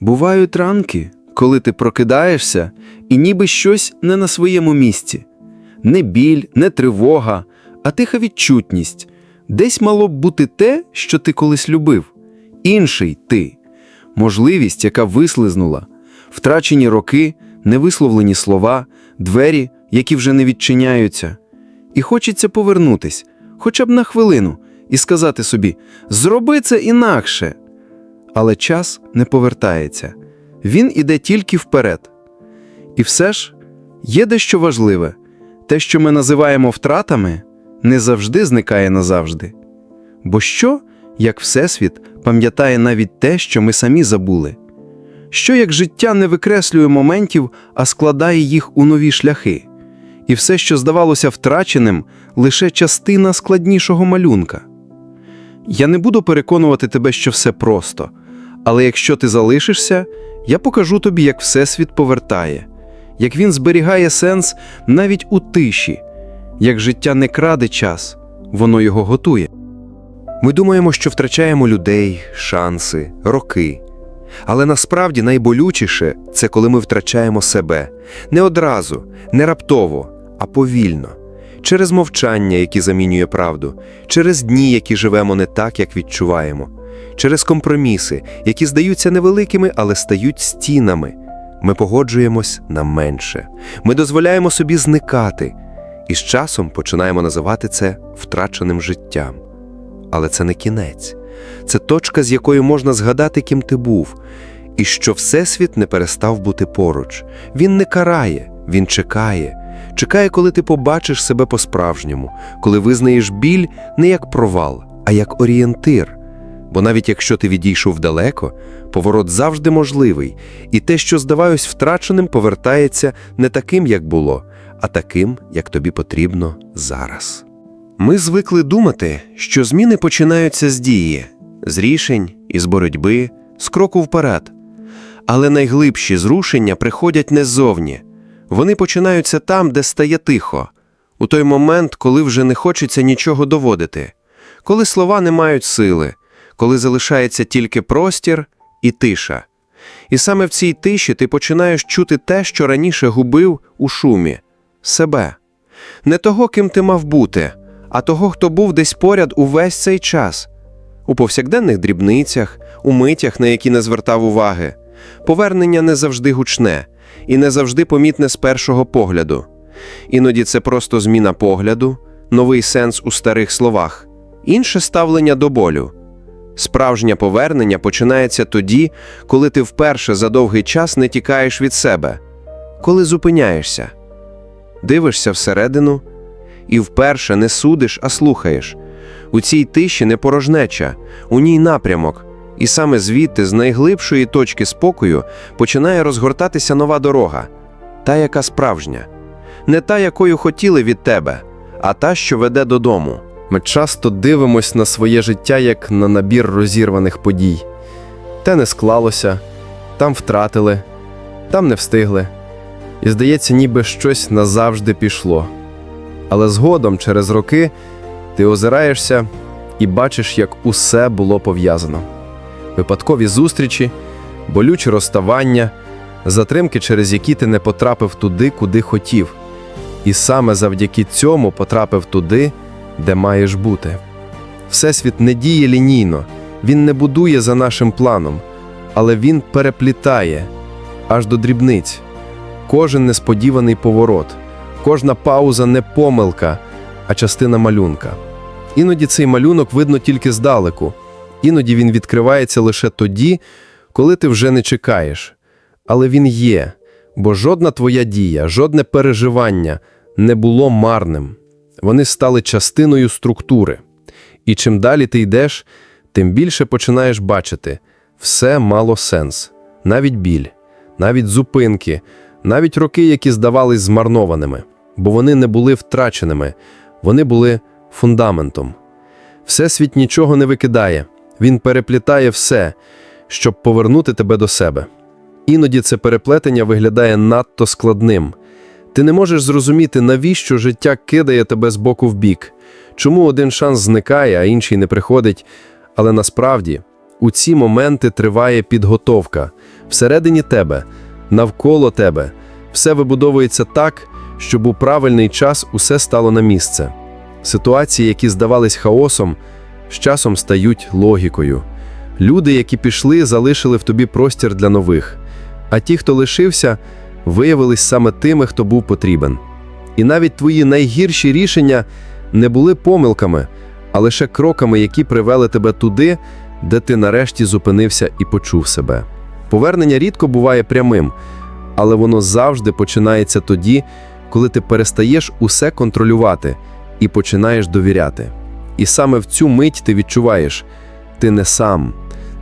Бувають ранки, коли ти прокидаєшся, і ніби щось не на своєму місці. Не біль, не тривога, а тиха відчутність. Десь мало б бути те, що ти колись любив, інший ти, можливість, яка вислизнула, втрачені роки, невисловлені слова, двері, які вже не відчиняються. І хочеться повернутись, хоча б на хвилину, і сказати собі: зроби це інакше. Але час не повертається, він іде тільки вперед. І все ж є дещо важливе те, що ми називаємо втратами, не завжди зникає назавжди. Бо що, як Всесвіт пам'ятає навіть те, що ми самі забули? Що як життя не викреслює моментів, а складає їх у нові шляхи? І все, що здавалося втраченим, лише частина складнішого малюнка. Я не буду переконувати тебе, що все просто, але якщо ти залишишся, я покажу тобі, як Всесвіт повертає, як він зберігає сенс навіть у тиші, як життя не краде час, воно його готує. Ми думаємо, що втрачаємо людей, шанси, роки. Але насправді найболючіше це коли ми втрачаємо себе не одразу, не раптово, а повільно, через мовчання, яке замінює правду, через дні, які живемо не так, як відчуваємо, через компроміси, які здаються невеликими, але стають стінами. Ми погоджуємось на менше. Ми дозволяємо собі зникати, і з часом починаємо називати це втраченим життям. Але це не кінець, це точка, з якої можна згадати, ким ти був, і що Всесвіт не перестав бути поруч. Він не карає, він чекає. Чекає, коли ти побачиш себе по-справжньому, коли визнаєш біль не як провал, а як орієнтир. Бо навіть якщо ти відійшов далеко, поворот завжди можливий, і те, що здавалось втраченим, повертається не таким, як було, а таким, як тобі потрібно зараз. Ми звикли думати, що зміни починаються з дії, з рішень, із боротьби, з кроку вперед. Але найглибші зрушення приходять не ззовні. Вони починаються там, де стає тихо, у той момент, коли вже не хочеться нічого доводити, коли слова не мають сили, коли залишається тільки простір і тиша. І саме в цій тиші ти починаєш чути те, що раніше губив у шумі себе. Не того, ким ти мав бути, а того, хто був десь поряд увесь цей час, у повсякденних дрібницях, у митях, на які не звертав уваги. Повернення не завжди гучне і не завжди помітне з першого погляду. Іноді це просто зміна погляду, новий сенс у старих словах, інше ставлення до болю. Справжнє повернення починається тоді, коли ти вперше за довгий час не тікаєш від себе, коли зупиняєшся, дивишся всередину і вперше не судиш, а слухаєш. У цій тиші не порожнеча, у ній напрямок, і саме звідти, з найглибшої точки спокою, починає розгортатися нова дорога, та, яка справжня, не та, якою хотіли від тебе, а та, що веде додому. Ми часто дивимось на своє життя як на набір розірваних подій. Те не склалося, там втратили, там не встигли. І здається, ніби щось назавжди пішло. Але згодом, через роки, ти озираєшся і бачиш, як усе було пов'язано. Випадкові зустрічі, болючі розставання, затримки, через які ти не потрапив туди, куди хотів. І саме завдяки цьому потрапив туди, де маєш бути. Всесвіт не діє лінійно, він не будує за нашим планом, але він переплітає аж до дрібниць. Кожен несподіваний поворот, кожна пауза не помилка, а частина малюнка. Іноді цей малюнок видно тільки здалеку, іноді він відкривається лише тоді, коли ти вже не чекаєш. Але він є, бо жодна твоя дія, жодне переживання не було марним. Вони стали частиною структури. І чим далі ти йдеш, тим більше починаєш бачити все мало сенс, навіть біль, навіть зупинки, навіть роки, які здавались змарнованими, бо вони не були втраченими, вони були фундаментом. Всесвіт нічого не викидає, він переплітає все, щоб повернути тебе до себе. Іноді це переплетення виглядає надто складним. Ти не можеш зрозуміти, навіщо життя кидає тебе з боку в бік, чому один шанс зникає, а інший не приходить. Але насправді у ці моменти триває підготовка, Всередині тебе, навколо тебе, все вибудовується так, щоб у правильний час усе стало на місце. Ситуації, які здавались хаосом, з часом стають логікою. Люди, які пішли, залишили в тобі простір для нових, а ті, хто лишився, виявились саме тими, хто був потрібен. І навіть твої найгірші рішення не були помилками, а лише кроками, які привели тебе туди, де ти нарешті зупинився і почув себе. Повернення рідко буває прямим, але воно завжди починається тоді, коли ти перестаєш усе контролювати і починаєш довіряти. І саме в цю мить ти відчуваєш, ти не сам,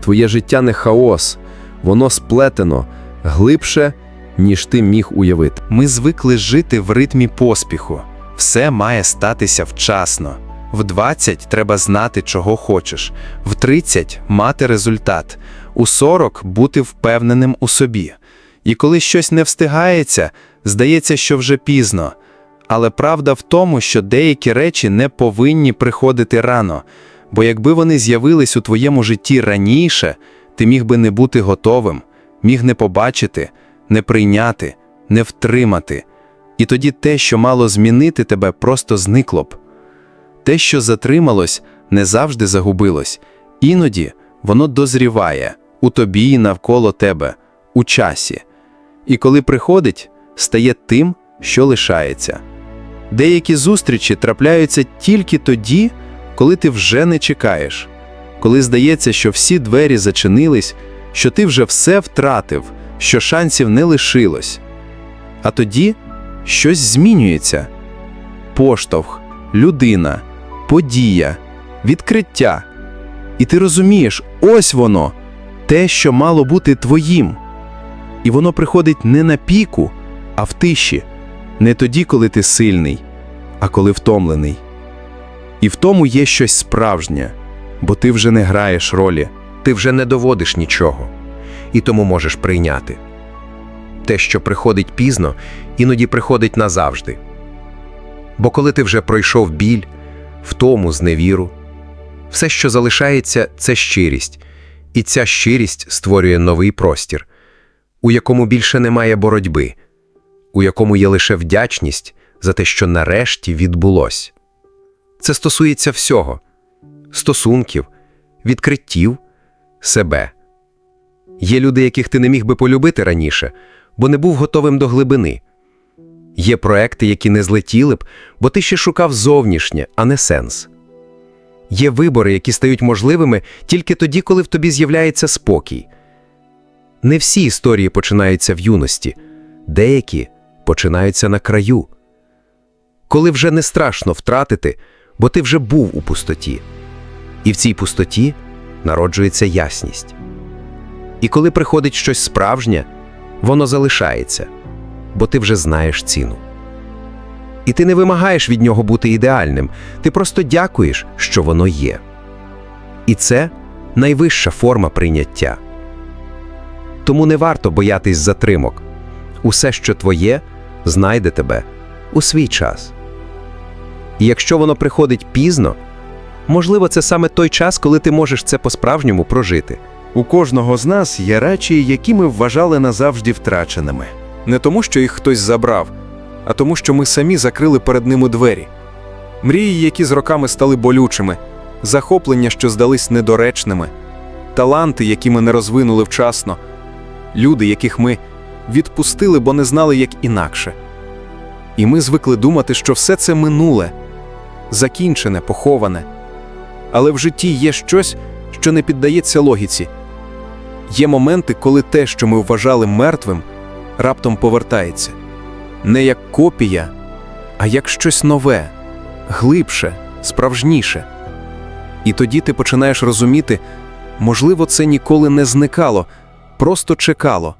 твоє життя не хаос, воно сплетено глибше, ніж ти міг уявити. Ми звикли жити в ритмі поспіху. Все має статися вчасно. В 20 треба знати, чого хочеш, в 30 мати результат, у 40 бути впевненим у собі. І коли щось не встигається, здається, що вже пізно. Але правда в тому, що деякі речі не повинні приходити рано, бо якби вони з'явились у твоєму житті раніше, ти міг би не бути готовим, міг не побачити, не прийняти, не втримати. І тоді те, що мало змінити тебе, просто зникло б. Те, що затрималось, не завжди загубилось. Іноді воно дозріває у тобі і навколо тебе, у часі. І коли приходить, стає тим, що лишається. Деякі зустрічі трапляються тільки тоді, коли ти вже не чекаєш, коли здається, що всі двері зачинились, що ти вже все втратив, що шансів не лишилось. А тоді щось змінюється: поштовх, людина, подія, відкриття. І ти розумієш, ось воно, те, що мало бути твоїм. І воно приходить не на піку, а в тиші, не тоді, коли ти сильний, а коли втомлений. І в тому є щось справжнє, бо ти вже не граєш ролі. Ти вже не доводиш нічого, і тому можеш прийняти. Те, що приходить пізно, іноді приходить назавжди. Бо коли ти вже пройшов біль, втому, зневіру, все, що залишається, це щирість, і ця щирість створює новий простір, у якому більше немає боротьби, у якому є лише вдячність за те, що нарешті відбулось. Це стосується всього стосунків, відкриттів, себе. Є люди, яких ти не міг би полюбити раніше, бо не був готовим до глибини. Є проекти, які не злетіли б, бо ти ще шукав зовнішнє, а не сенс. Є вибори, які стають можливими тільки тоді, коли в тобі з'являється спокій. Не всі історії починаються в юності, деякі починаються на краю. Коли вже не страшно втратити, бо ти вже був у пустоті. І в цій пустоті народжується ясність. І коли приходить щось справжнє, воно залишається, бо ти вже знаєш ціну. І ти не вимагаєш від нього бути ідеальним, ти просто дякуєш, що воно є. І це найвища форма прийняття. Тому не варто боятись затримок. Усе, що твоє, знайде тебе у свій час. І якщо воно приходить пізно, можливо, це саме той час, коли ти можеш це по-справжньому прожити. У кожного з нас є речі, які ми вважали назавжди втраченими. Не тому, що їх хтось забрав, а тому, що ми самі закрили перед ними двері. Мрії, які з роками стали болючими, захоплення, що здались недоречними, таланти, які ми не розвинули вчасно, люди, яких ми відпустили, бо не знали, як інакше. І ми звикли думати, що все це минуле, закінчене, поховане. Але в житті є щось, що не піддається логіці. Є моменти, коли те, що ми вважали мертвим, раптом повертається не як копія, а як щось нове, глибше, справжніше. І тоді ти починаєш розуміти, можливо, це ніколи не зникало, просто чекало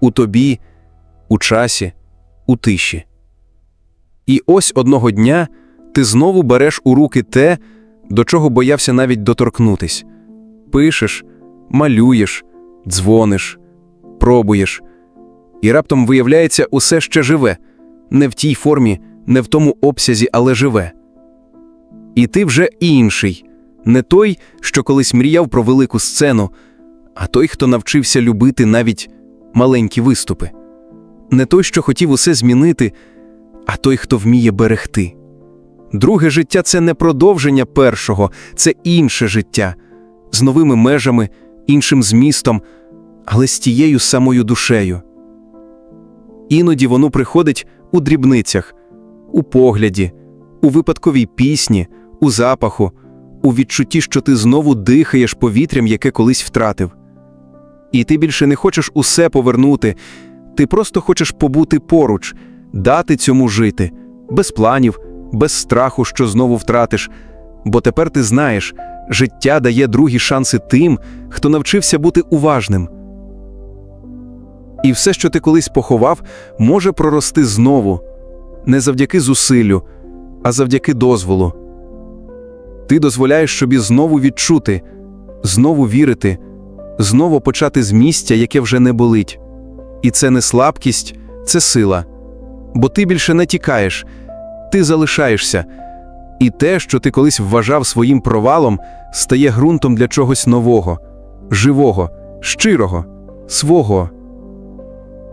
у тобі, у часі, у тиші. І ось одного дня ти знову береш у руки те, до чого боявся навіть доторкнутись. Пишеш, малюєш, дзвониш, пробуєш, і раптом виявляється, усе ще живе, не в тій формі, не в тому обсязі, але живе. І ти вже інший, не той, що колись мріяв про велику сцену, а той, хто навчився любити навіть маленькі виступи. Не той, що хотів усе змінити, а той, хто вміє берегти. Друге життя це не продовження першого, це інше життя з новими межами, іншим змістом, але з тією самою душею. Іноді воно приходить у дрібницях, у погляді, у випадковій пісні, у запаху, у відчутті, що ти знову дихаєш повітрям, яке колись втратив. І ти більше не хочеш усе повернути, ти просто хочеш побути поруч, дати цьому жити, без планів, без страху, що знову втратиш. Бо тепер ти знаєш, життя дає другі шанси тим, хто навчився бути уважним. І все, що ти колись поховав, може прорости знову, не завдяки зусиллю, а завдяки дозволу. Ти дозволяєш собі знову відчути, знову вірити, знову почати з місця, яке вже не болить. І це не слабкість, це сила. Бо ти більше не тікаєш, ти залишаєшся. І те, що ти колись вважав своїм провалом, стає ґрунтом для чогось нового, живого, щирого, свого.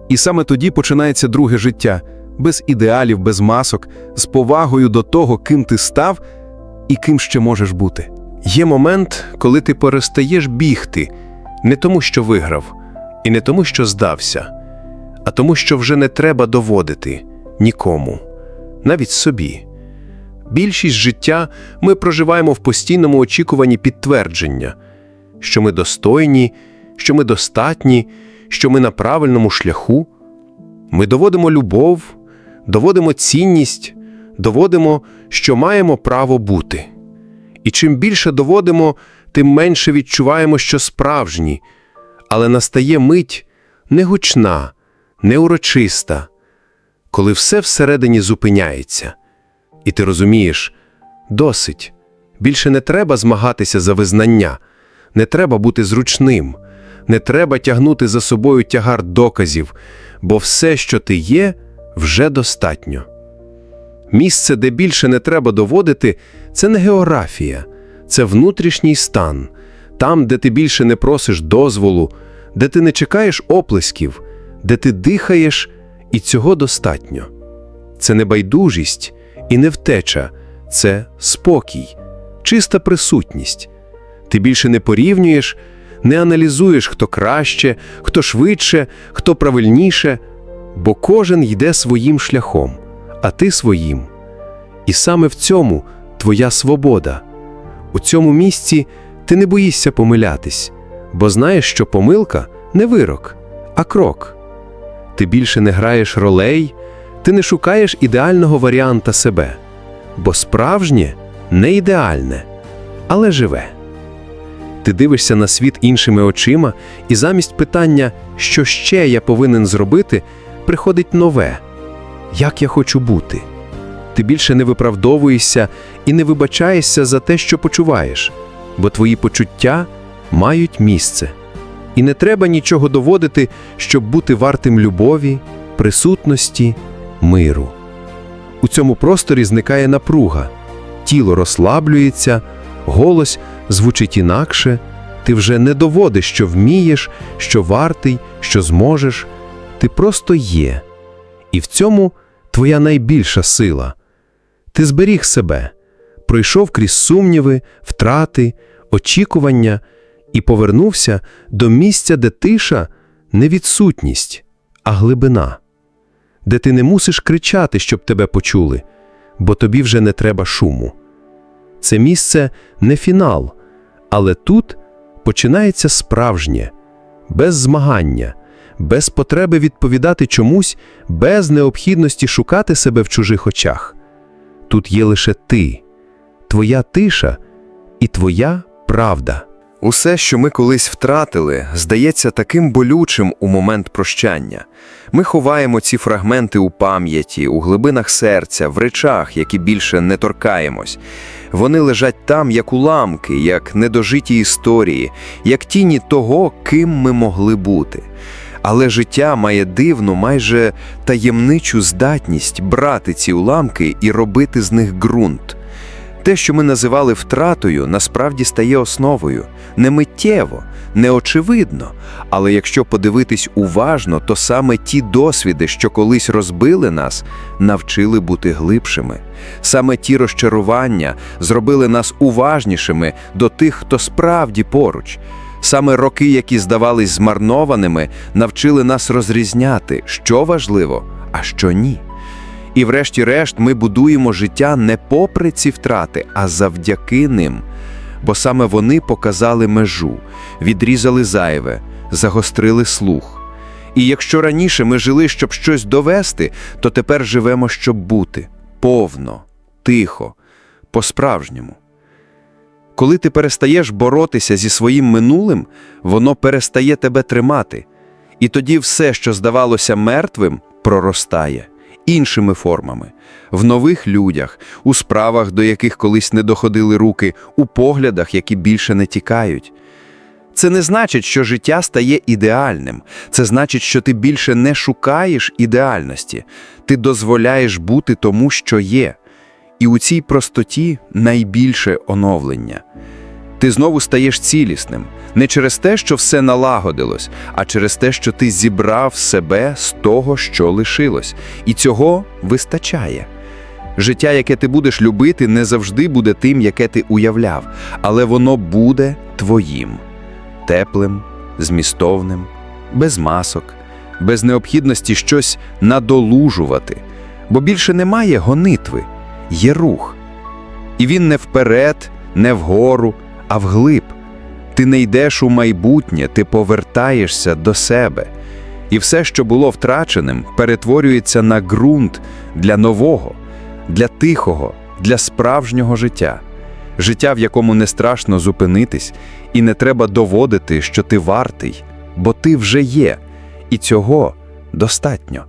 І саме тоді починається друге життя, без ідеалів, без масок, з повагою до того, ким ти став і ким ще можеш бути. Є момент, коли ти перестаєш бігти не тому, що виграв, і не тому, що здався, а тому, що вже не треба доводити нікому, навіть собі. Більшість життя ми проживаємо в постійному очікуванні підтвердження, що ми достойні, що ми достатні, що ми на правильному шляху. Ми доводимо любов, доводимо цінність, доводимо, що маємо право бути. І чим більше доводимо, тим менше відчуваємо, що справжні, але настає мить не гучна, не коли все всередині зупиняється, і ти розумієш, досить, більше не треба змагатися за визнання, не треба бути зручним, не треба тягнути за собою тягар доказів, бо все, що ти є, вже достатньо. Місце, де більше не треба доводити, це не географія, це внутрішній стан, там, де ти більше не просиш дозволу, де ти не чекаєш оплесків, де ти дихаєш, і цього достатньо. Це не байдужість і не втеча, це спокій, чиста присутність. Ти більше не порівнюєш, не аналізуєш, хто краще, хто швидше, хто правильніше, бо кожен йде своїм шляхом, а ти своїм. І саме в цьому твоя свобода. У цьому місці ти не боїшся помилятись, бо знаєш, що помилка не вирок, а крок. Ти більше не граєш ролей, ти не шукаєш ідеального варіанта себе, бо справжнє не ідеальне, але живе. Ти дивишся на світ іншими очима, і замість питання, що ще я повинен зробити, приходить нове як я хочу бути. Ти більше не виправдовуєшся і не вибачаєшся за те, що почуваєш, бо твої почуття мають місце. І не треба нічого доводити, щоб бути вартим любові, присутності, миру. У цьому просторі зникає напруга, тіло розслаблюється, голос звучить інакше, ти вже не доводиш, що вмієш, що вартий, що зможеш, ти просто є. І в цьому твоя найбільша сила. Ти зберіг себе, пройшов крізь сумніви, втрати, очікування і повернувся до місця, де тиша не відсутність, а глибина, де ти не мусиш кричати, щоб тебе почули, бо тобі вже не треба шуму. Це місце не фінал, але тут починається справжнє, без змагання, без потреби відповідати чомусь, без необхідності шукати себе в чужих очах. Тут є лише ти, твоя тиша і твоя правда. Усе, що ми колись втратили, здається таким болючим у момент прощання. Ми ховаємо ці фрагменти у пам'яті, у глибинах серця, в речах, які більше не торкаємось. Вони лежать там, як уламки, як недожиті історії, як тіні того, ким ми могли бути. Але життя має дивну, майже таємничу здатність брати ці уламки і робити з них ґрунт. Те, що ми називали втратою, насправді стає основою. Не миттєво, не очевидно. Але якщо подивитись уважно, то саме ті досвіди, що колись розбили нас, навчили бути глибшими. Саме ті розчарування зробили нас уважнішими до тих, хто справді поруч. Саме роки, які здавались змарнованими, навчили нас розрізняти, що важливо, а що ні. І врешті-решт ми будуємо життя не попри ці втрати, а завдяки ним. Бо саме вони показали межу, відрізали зайве, загострили слух. І якщо раніше ми жили, щоб щось довести, то тепер живемо, щоб бути повно, тихо, по-справжньому. Коли ти перестаєш боротися зі своїм минулим, воно перестає тебе тримати. І тоді все, що здавалося мертвим, проростає іншими формами, в нових людях, у справах, до яких колись не доходили руки, у поглядах, які більше не тікають. Це не значить, що життя стає ідеальним. Це значить, що ти більше не шукаєш ідеальності, ти дозволяєш бути тому, що є. І у цій простоті найбільше оновлення. Ти знову стаєш цілісним не через те, що все налагодилось, а через те, що ти зібрав себе з того, що лишилось, і цього вистачає. Життя, яке ти будеш любити, не завжди буде тим, яке ти уявляв, але воно буде твоїм теплим, змістовним, без масок, без необхідності щось надолужувати, бо більше немає гонитви, є рух. І він не вперед, не вгору, а вглиб. Ти не йдеш у майбутнє, ти повертаєшся до себе. І все, що було втраченим, перетворюється на ґрунт для нового, для тихого, для справжнього життя. Життя, в якому не страшно зупинитись, і не треба доводити, що ти вартий, бо ти вже є, і цього достатньо.